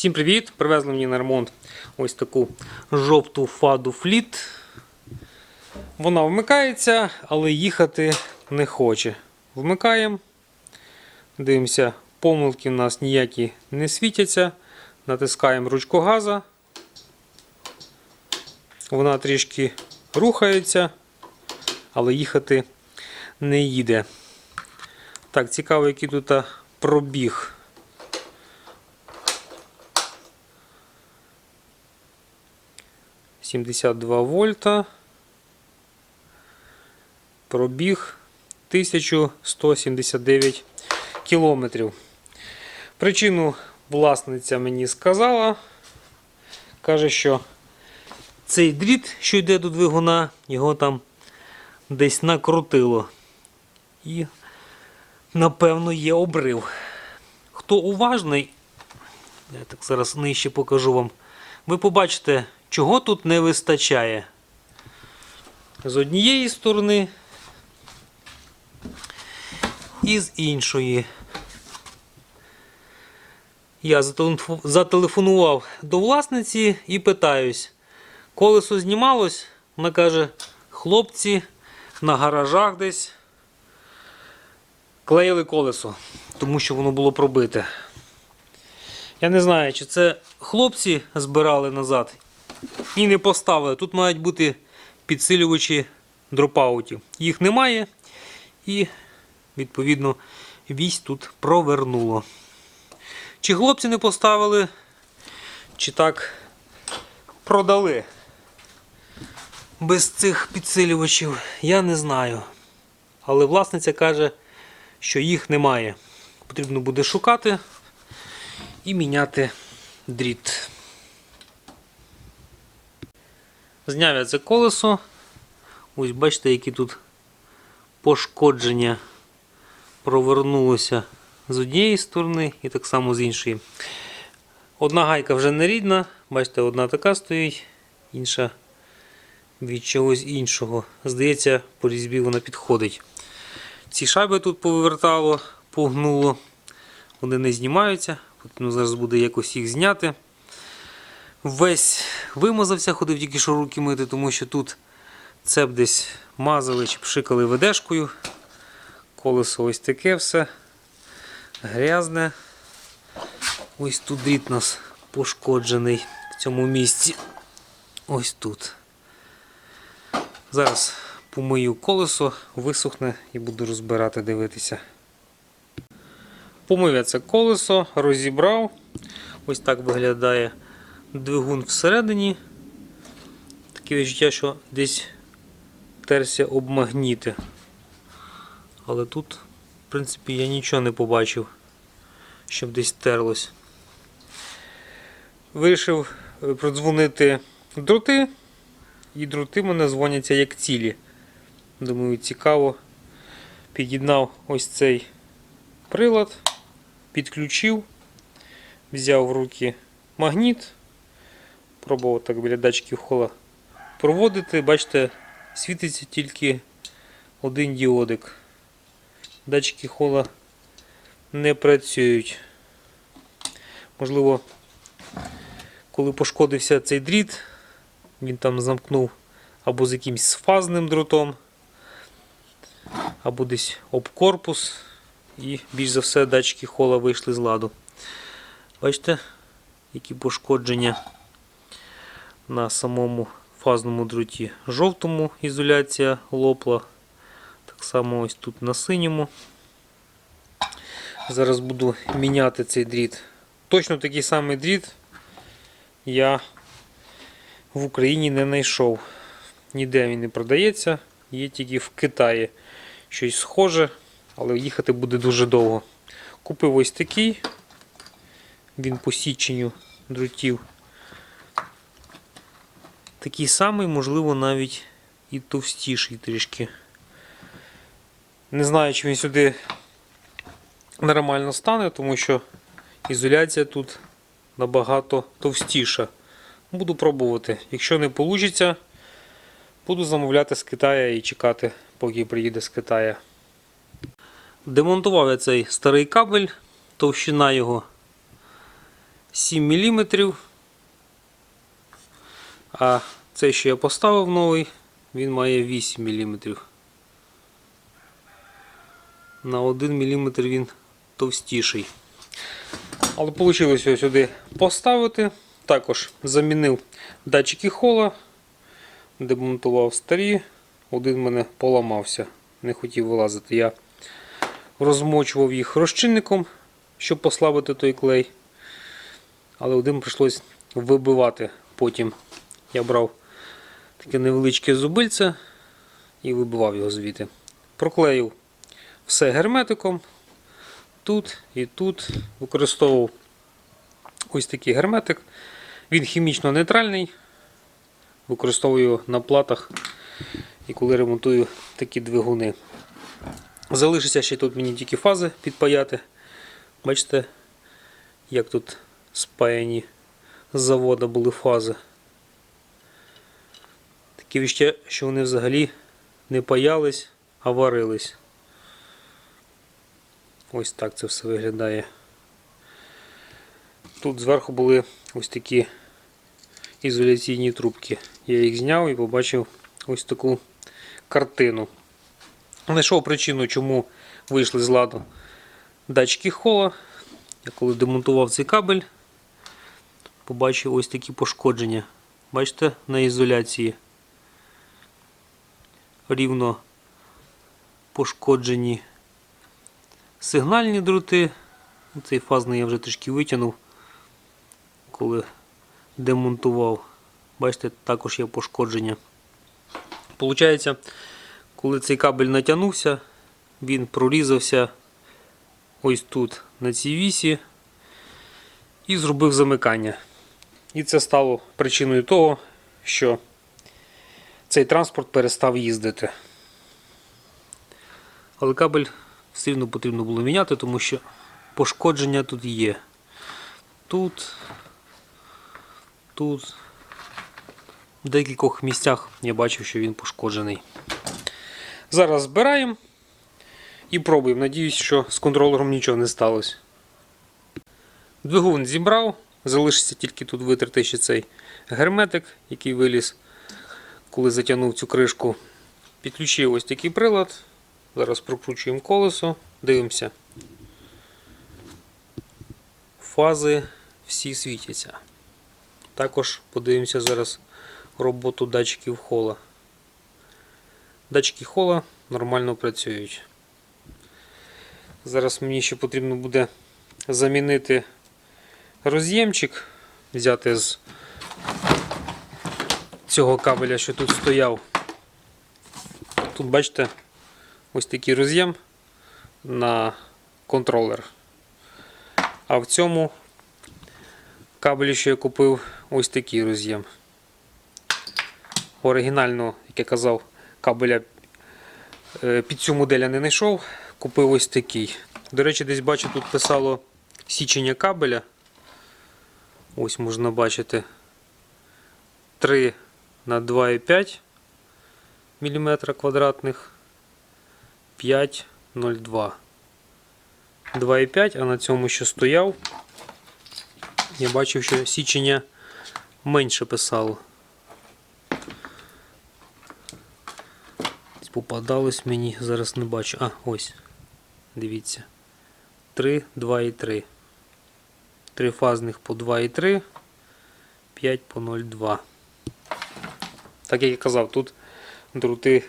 Всім привіт! Привезли мені на ремонт ось таку жовту фаду фліт. Вона вмикається, але їхати не хоче. Вмикаємо. Дивимося, помилки в нас ніякі не світяться. Натискаємо ручку газа. Вона трішки рухається, але їхати не їде. Так, цікаво, який тут пробіг. Сімдесят два вольта. Пробіг 1179 кілометрів. Причину власниця мені сказала. Каже, що цей дріт, що йде до двигуна, його там десь накрутило. І, напевно, є обрив. Хто уважний, я так зараз нижче покажу вам, ви побачите, чого тут не вистачає. З однієї сторони і з іншої. Я зателефонував до власниці і питаюсь, колесо знімалось? Вона каже, хлопці на гаражах десь клеїли колесо, тому що воно було пробите. Я не знаю, чи це хлопці збирали назад і не поставили. Тут мають бути підсилювачі дропаутів. Їх немає і, відповідно, вісь тут провернуло. Чи хлопці не поставили, чи так продали без цих підсилювачів, я не знаю. Але власниця каже, що їх немає. Потрібно буде шукати і міняти дріт. Зняв я це колесо. Ось бачите, які тут пошкодження провернулося з однієї сторони і так само з іншої. Одна гайка вже не рідна, бачите, одна така стоїть, інша від чогось іншого. Здається, по різьбі вона підходить. Ці шайби тут повивертало, погнуло. Вони не знімаються. Потрібно зараз буде якось їх зняти. Весь вимазався, ходив тільки що руки мити, тому що тут цеп десь мазали чи пшикали ведешкою. Колесо ось таке все. Грязне. Ось тут дріт нас пошкоджений в цьому місці. Ось тут. Зараз помию колесо, висохне і буду розбирати, дивитися. Помив я це колесо, розібрав. Ось так виглядає двигун всередині. Таке відчуття, що десь терся об магніти. Але тут, в принципі, я нічого не побачив, щоб десь терлось. Вирішив е, продзвонити дроти, і дроти мене дзвоняться як цілі. Думаю, цікаво. Під'єднав ось цей прилад, підключив, взяв в руки магніт, пробував так біля датчиків хола проводити. Бачите, світиться тільки один діодик. Датчики хола не працюють. Можливо, коли пошкодився цей дріт, він там замкнув або з якимось фазним дротом, або десь об корпус, і більш за все датчики хола вийшли з ладу. Бачите, які пошкодження на самому фазному дроті. Жовтому ізоляція лопла. Так само ось тут на синьому. Зараз буду міняти цей дріт. Точно такий самий дріт я в Україні не знайшов. Ніде він не продається, є тільки в Китаї щось схоже, але їхати буде дуже довго. Купив ось такий, він по січенню дротів. Такий самий, можливо, навіть і товстіший трішки. Не знаю, чи він сюди нормально стане, тому що ізоляція тут набагато товстіша. Буду пробувати. Якщо не вийде, буду замовляти з Китаю і чекати, поки приїде з Китаю. Демонтував я цей старий кабель, товщина його 7 мм. А цей, що я поставив новий, він має 8 мм. На 1 мм він товстіший. Але вийшло його сюди поставити. Також замінив датчики хола, демонтував старі. Один мене поламався, не хотів вилазити. Я розмочував їх розчинником, щоб послабити той клей. Але один прийшлось вибивати потім. Я брав таке невеличке зубильце і вибивав його звідти. Проклеїв все герметиком. Тут і тут використовував ось такий герметик. Він хімічно нейтральний. Використовую його на платах і коли ремонтую такі двигуни. Залишиться ще тут мені тільки фази підпаяти. Бачите, як тут спаяні з завода були фази. Таке віще, що вони взагалі не паялись, а варились. Ось так це все виглядає. Тут зверху були ось такі ізоляційні трубки. Я їх зняв і побачив ось таку картину. Знайшов причину, чому вийшли з ладу датчики хола. Я коли демонтував цей кабель, побачив ось такі пошкодження. Бачите, на ізоляції. Рівно пошкоджені сигнальні дроти. Цей фазний я вже трішки витягнув, коли демонтував. Бачите, також є пошкодження. Получається, коли цей кабель натягнувся, він прорізався ось тут на цій вісі і зробив замикання. І це стало причиною того, що цей транспорт перестав їздити. Але кабель все рівно потрібно було міняти, тому що пошкодження тут є. Тут, тут, в декількох місцях я бачив, що він пошкоджений. Зараз збираємо і пробуємо. Надіюсь, що з контролером нічого не сталося. Двигун зібрав, залишиться тільки тут витерти ще цей герметик, який виліз, коли затягнув цю кришку. Підключив ось такий прилад. Зараз прокручуємо колесо, дивимося. Фази всі світяться. Також подивимося зараз роботу датчиків хола. Датчики хола нормально працюють. Зараз мені ще потрібно буде замінити роз'ємчик, взяти з цього кабеля, що тут стояв. Тут бачите, ось такий роз'єм на контролер. А в цьому кабелі, що я купив, ось такий роз'єм. Оригінально, як я казав, кабеля е, під цю модель я не знайшов. Купив ось такий. До речі, десь бачу, тут писало січення кабеля. Ось можна бачити 3 на 2,5 мм квадратних. 5,02. 2,5, а на цьому, що стояв, я бачив, що січення менше писало. Попадалось мені, зараз не бачу. А, ось. Дивіться. 3, 2 і 3. Три фазних по 2,3, 5 по 0,2. Так як я казав, тут дроти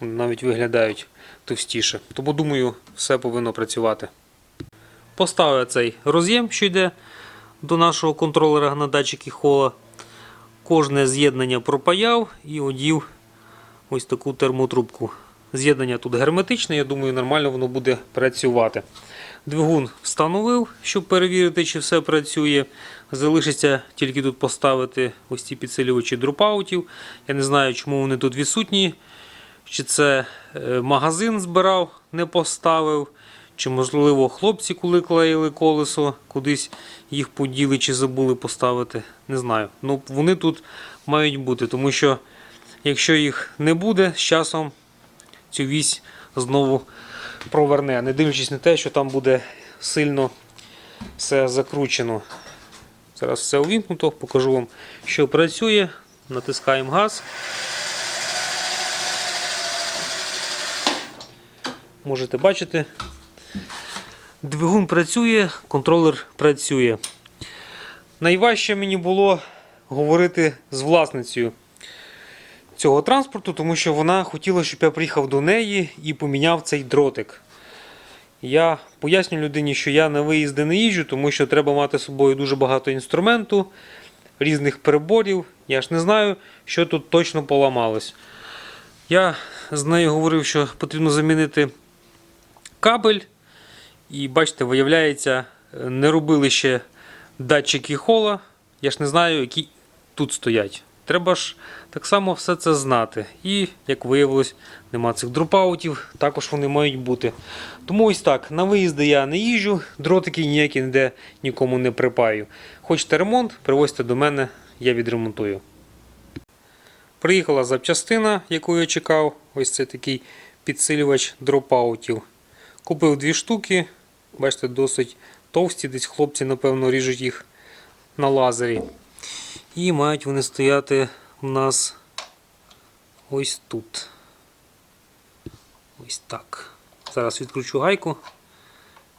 навіть виглядають товстіше. Тому думаю, все повинно працювати. Поставив цей роз'єм, що йде до нашого контролера на датчики хола. Кожне з'єднання пропаяв і одів ось таку термотрубку. З'єднання тут герметичне, я думаю, нормально воно буде працювати. Двигун встановив, щоб перевірити, чи все працює. Залишиться тільки тут поставити ось ці підсилювачі дропаутів. Я не знаю, чому вони тут відсутні. Чи це е, магазин збирав, не поставив, чи, можливо, хлопці, коли клеїли колесо, кудись їх поділи чи забули поставити. Не знаю. Ну, Вони тут мають бути, тому що якщо їх не буде, з часом цю вісь знову проверне, не дивлячись на те, що там буде сильно все закручено. Зараз все увімкнуто, покажу вам, що працює. Натискаємо газ. Можете бачити. Двигун працює, контролер працює. Найважче мені було говорити з власницею цього транспорту, тому що вона хотіла, щоб я приїхав до неї і поміняв цей дротик. Я поясню людині, що я на виїзди не їжджу, тому що треба мати з собою дуже багато інструменту, різних переборів. Я ж не знаю, що тут точно поламалось. Я з нею говорив, що потрібно замінити кабель. І бачите, виявляється, не робили ще датчики хола. Я ж не знаю, які тут стоять. Треба ж так само все це знати. І, як виявилось, нема цих дропаутів, також вони мають бути. Тому ось так, на виїзди я не їжджу, дротики ніякі ніде нікому не припаю. Хочете ремонт, привозьте до мене, я відремонтую. Приїхала запчастина, яку я чекав. Ось це такий підсилювач дропаутів. Купив дві штуки. Бачите, досить товсті, десь хлопці, напевно, ріжуть їх на лазері. І мають вони стояти у нас ось тут. Ось так. Зараз відкручу гайку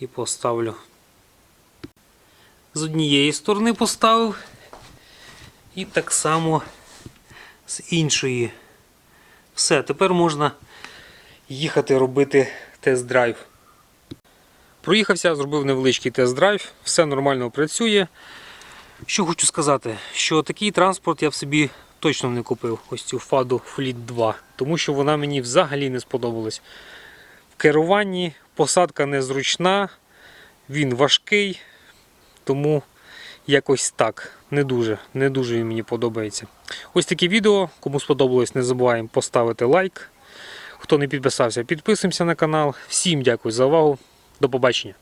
і поставлю. З однієї сторони поставив. І так само з іншої. Все, тепер можна їхати робити тест-драйв. Проїхався, зробив невеличкий тест-драйв, все нормально працює. Що хочу сказати, що такий транспорт я б собі точно не купив, ось цю Fado Fleet 2, тому що вона мені взагалі не сподобалась. В керуванні посадка незручна, він важкий, тому якось так. Не дуже, не дуже він мені подобається. Ось таке відео. Кому сподобалось, не забуваємо поставити лайк. Хто не підписався, підписуємося на канал. Всім дякую за увагу. До побачення.